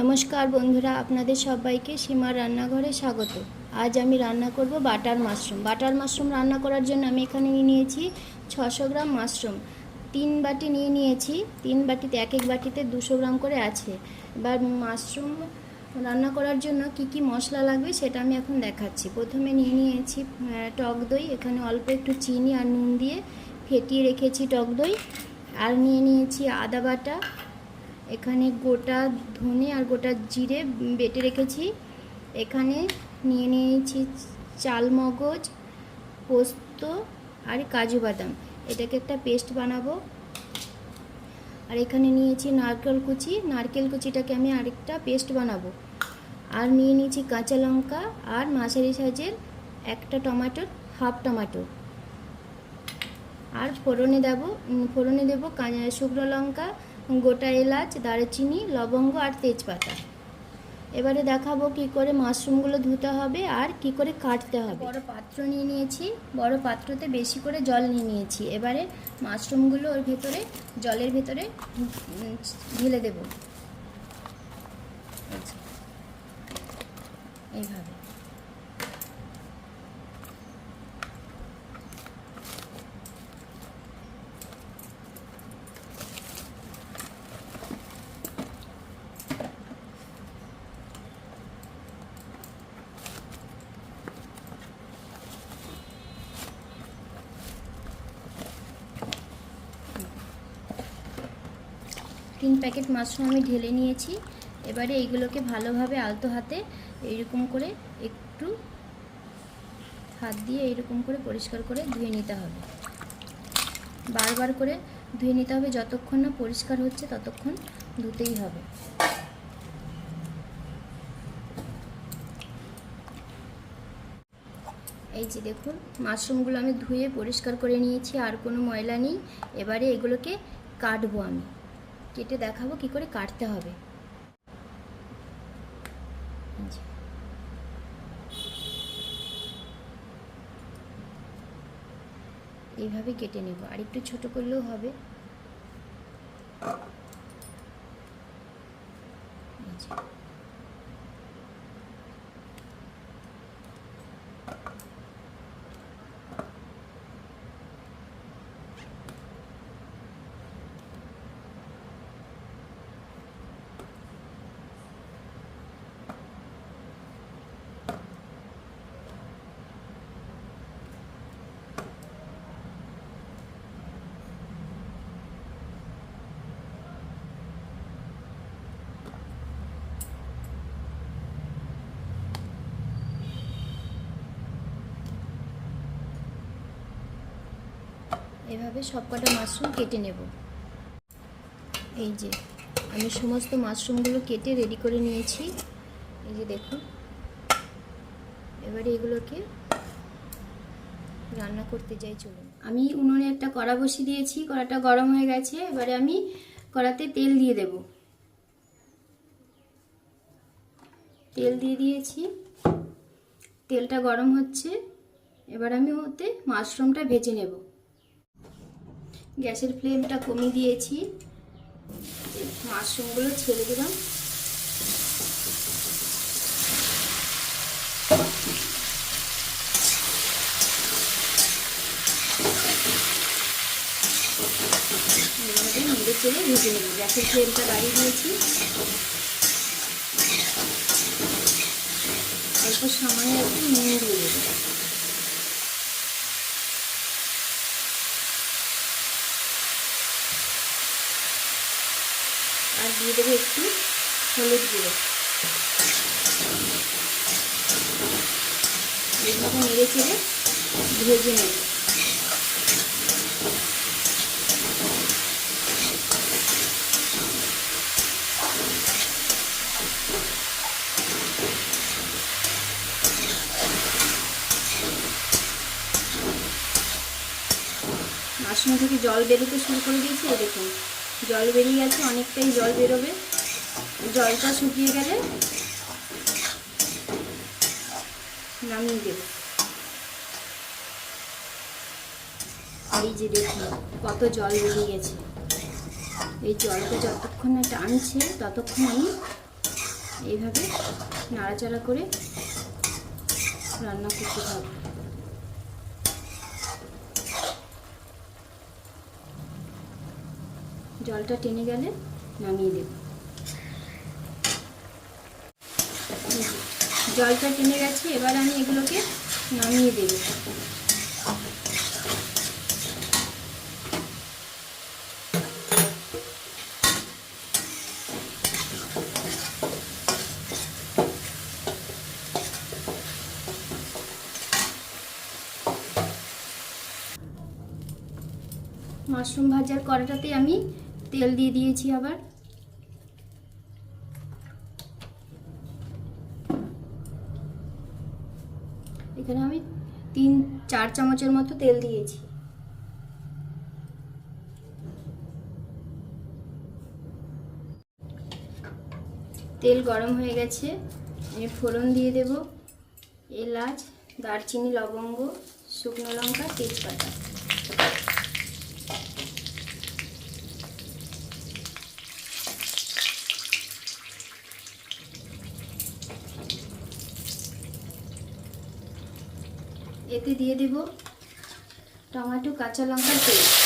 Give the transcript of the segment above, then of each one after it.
নমস্কার বন্ধুরা, আপনাদের সবাইকে সীমার রান্নাঘরে স্বাগত। আজ আমি রান্না করব বাটার মাশরুম। বাটার মাশরুম রান্না করার জন্য আমি এখানে নিয়ে নিয়েছি ছশো গ্রাম মাশরুম। তিন বাটি নিয়ে নিয়েছি। তিন বাটিতে, এক এক বাটিতে দুশো গ্রাম করে আছে। এবার মাশরুম রান্না করার জন্য কি কি মশলা লাগবে সেটা আমি এখন দেখাচ্ছি। প্রথমে নিয়ে নিয়েছি টক দই। এখানে অল্প একটু চিনি আর নুন দিয়ে ফেটিয়ে রেখেছি টক দই। আর নিয়ে নিয়েছি আদা বাটা। এখানে গোটা ধনে আর গোটা জিরে বেটে রেখেছি। এখানে নিয়ে নিয়েছি চাল, মগজ, পোস্ত আর কাজু বাদাম। এটাকে একটা পেস্ট বানাবো। আর এখানে নিয়েছি নারকেল কুচি। নারকেল কুচিটাকে আমি আরেকটা পেস্ট বানাবো। আর নিয়ে নিয়েছি কাঁচা লঙ্কা আর মাঝারি সাইজের একটা টমাটোর হাফ টমাটো। আর ফোড়নে দেবো ফোড়নে দেবো কাঁচা শুকনো লঙ্কা গোটা এলাচ, দারচিনি, লবঙ্গ আর তেজপাতা। এবারে দেখাবো কি করে মাশরুমগুলো ধুতে হবে আর কি করে কাটতে হবে। বড় পাত্র নিয়ে নিয়েছি, বড় পাত্রতে বেশি করে জল নিয়ে নিয়েছি। এবারে মাশরুমগুলো ওর ভেতরে, জলের ভেতরে ঢেলে দেব। এইভাবে। তিন প্যাকেট মাশরুম আমি ঢেলে নিয়েছি। এবারে এইগুলোকে ভালোভাবে আলতো হাতে এইরকম করে একটু হাত দিয়ে এইরকম করে পরিষ্কার করে ধুয়ে নিতে হবে। বারবার করে ধুয়ে নিতে হবে, যতক্ষণ না পরিষ্কার হচ্ছে ততক্ষণ ধুতেই হবে। এই যে দেখুন, মাশরুমগুলো আমি ধুয়ে পরিষ্কার করে নিয়েছি, আর কোনো ময়লা নেই। এবারে এগুলোকে কাটবো আমি। কেটে দেখাবো কি করে কাটতে হবে। এইভাবে কেটে নেব আর একটু ছোট করলেও হবে। এভাবে সবকটা মাশরুম কেটে নেব। এই যে, আমি সমস্ত মাশরুমগুলো কেটে রেডি করে নিয়েছি। এই যে দেখুন, এবারে এগুলোকে রান্না করতে যাই, চলুন। আমি উনুনে একটা কড়া বসিয়ে দিয়েছি, কড়াটা গরম হয়ে গেছে, এবারে আমি কড়াতে তেল দিয়ে দেব। তেল দিয়ে দিয়েছি, তেলটা গরম হচ্ছে, এবার আমি ওতে মাশরুমটা ভেজে নেব। গ্যাসের ফ্লেমটা কমিয়ে দিয়েছি। মাশরুমগুলো ছেড়ে দিলাম। নেড়ে চেড়ে ভেজে নেব। গ্যাসের ফ্লেমটা বাড়িয়ে দিয়েছি। অল্প সামান্য একটু নুন দিয়ে দেবো আর দিয়ে দেবো একটু হলুদ গুঁড়ো। এইভাবে নেড়ে চেড়ে ভেজে নেব। মাশরুম থেকে জল বেরোতে শুরু করে দিয়েছি দেখুন। জল বেরিয়ে গেছে, অনেকটাই জল বেরোবে। জলটা শুকিয়ে গেলে নামিয়ে দেব। এই যে দেখুন, কত জল বেরিয়ে গেছে। এই জলটা যতক্ষণ না টানছে ততক্ষণ আমি এইভাবে নাড়াচাড়া করে রান্না করতে হবে। জলটা টেনে গেলে নামিয়ে দেব। জলটা টেনে গেছে, এবার আমি এগুলোকে নামিয়ে দেব। মাশরুম ভাজার কড়াটাতে আমি তেল দিয়ে দিয়েছি আবার। এখানে আমি তিন, চার চামচের মতো তেল দিয়েছি। তেল গরম হয়ে গেছে। আমি ফোড়ন দিয়ে দেব, এলাচ, দারচিনি, লবঙ্গ, শুকনো লঙ্কা, তেজপাতা। এতে দিয়ে দেব। টমেটো কাঁচা লঙ্কার পেস্ট।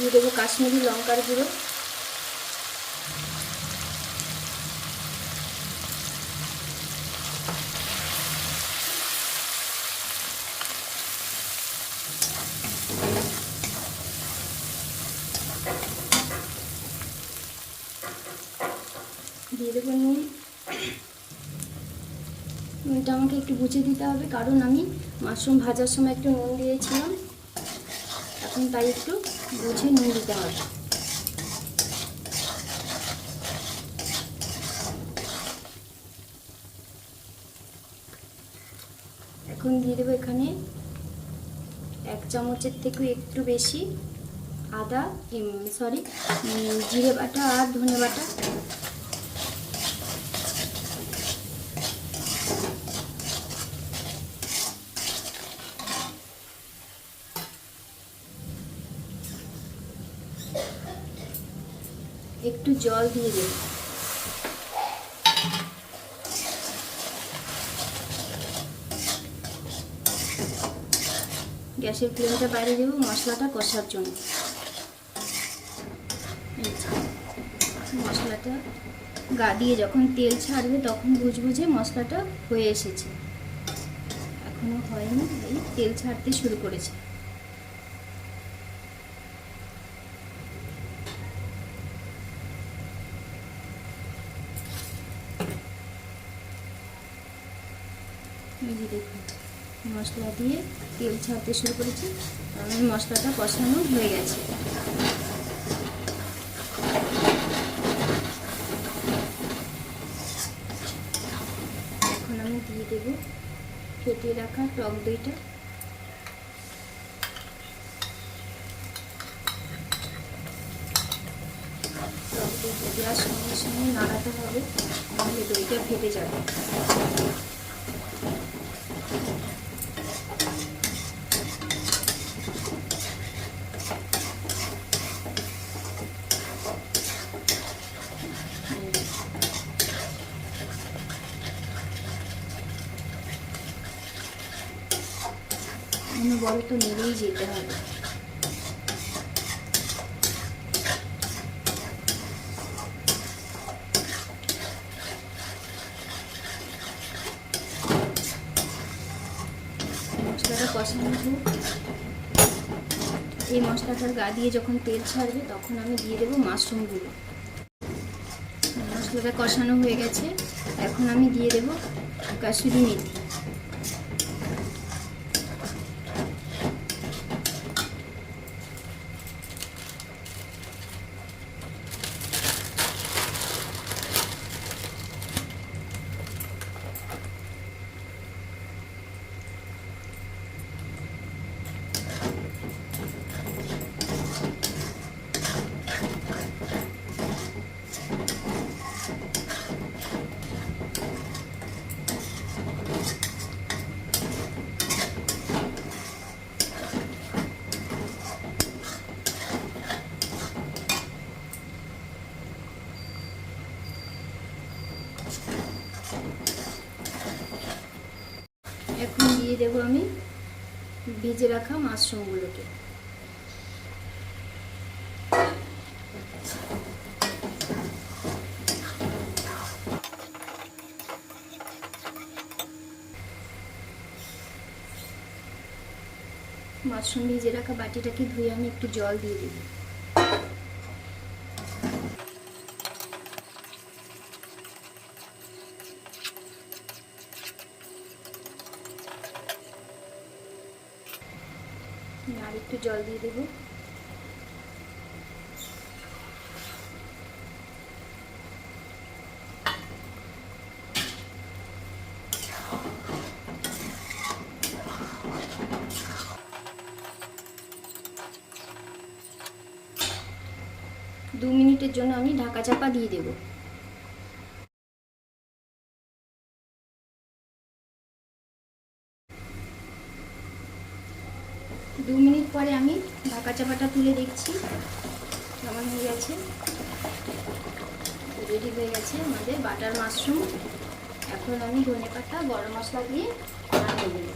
দিয়ে দেবো কাশ্মীরি লঙ্কার গুঁড়ো। দিয়ে দেবো নুন। নুনটা আমাকে একটু বুঝে দিতে হবে, কারণ আমি মাশরুম ভাজার সময় একটু নুন দিয়েছিলাম। এখন তাই একটু বুঝে নুন দিতে হবে। এখন দিয়ে দেবো এখানে এক চামচের থেকেও একটু বেশি আদা সরি জিরে বাটা আর ধনে বাটা। একটু জল দিয়ে দেব গ্যাসের ফ্লেমটা বাইরে দেবো, মশলাটা কষার জন্য। মশলাটা গা দিয়ে যখন তেল ছাড়বে তখন বুঝব যে মশলাটা হয়ে এসেছে। এখনও হয়নি তেল ছাড়তে শুরু করেছে। এই দেখুন, মশলা দিয়ে তেল ছাড়তে শুরু করেছি। আমি মশলাটা কষানো হয়ে গেছে। এখন আমি দিয়ে দেব ফেটিয়ে রাখা টক দইটা। টক দইটা দেওয়ার সঙ্গে সঙ্গে নাড়াতে হবে, নাহলে দইটা ফেটে যাবে। অনবরত নেড়েই যেতে হবে মশলাটা কষানো হোক এই মশলাটার গা দিয়ে যখন তেল ছাড়বে, তখন আমি দিয়ে দেবো মাশরুমগুলো। মশলাটা কষানো হয়ে গেছে। এখন আমি দিয়ে দেবো কাশুরি মেথি এখন দিয়ে দেবো আমি ভেজে রাখা মাশরুমগুলোকে। মাশরুম ভেজে রাখা বাটিটাকে ধুয়ে আমি একটু জল দিয়ে দেবো আর একটু জল দিয়ে দেবো দু মিনিটের জন্য আমি ঢাকা চাপা দিয়ে দেবো। দু মিনিট পরে আমি ঢাকা চাপাটা তুলে দেখছি। কেমন হয়ে গেছে? রেডি হয়ে গেছে আমাদের বাটার মাশরুম। এখন আমি ধনে পাতা, গরম মশলা দিয়ে নামিয়ে দেবো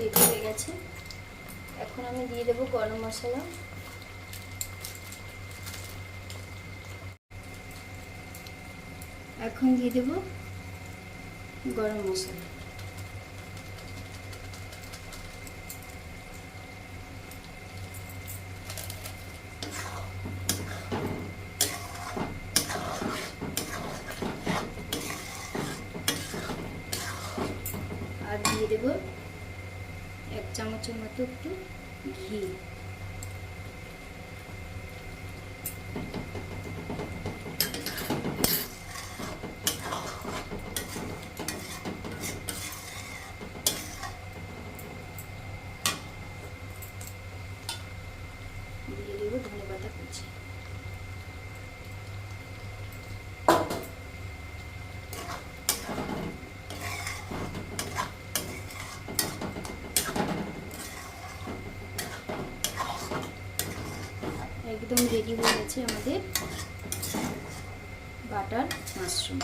রেডি হয়ে গেছে এখন আমি দিয়ে দেবো গরম মশলা এখন দিয়ে দেবো গরম মশলা। আর দিয়ে দেবো এক চামচের মতো একটু ঘি দিয়ে দেবো ধনে পাতা কুচি একদম রেডি হয়ে গেছে আমাদের বাটার মাশরুম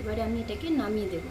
এবারে আমি এটাকে নামিয়ে দেবো।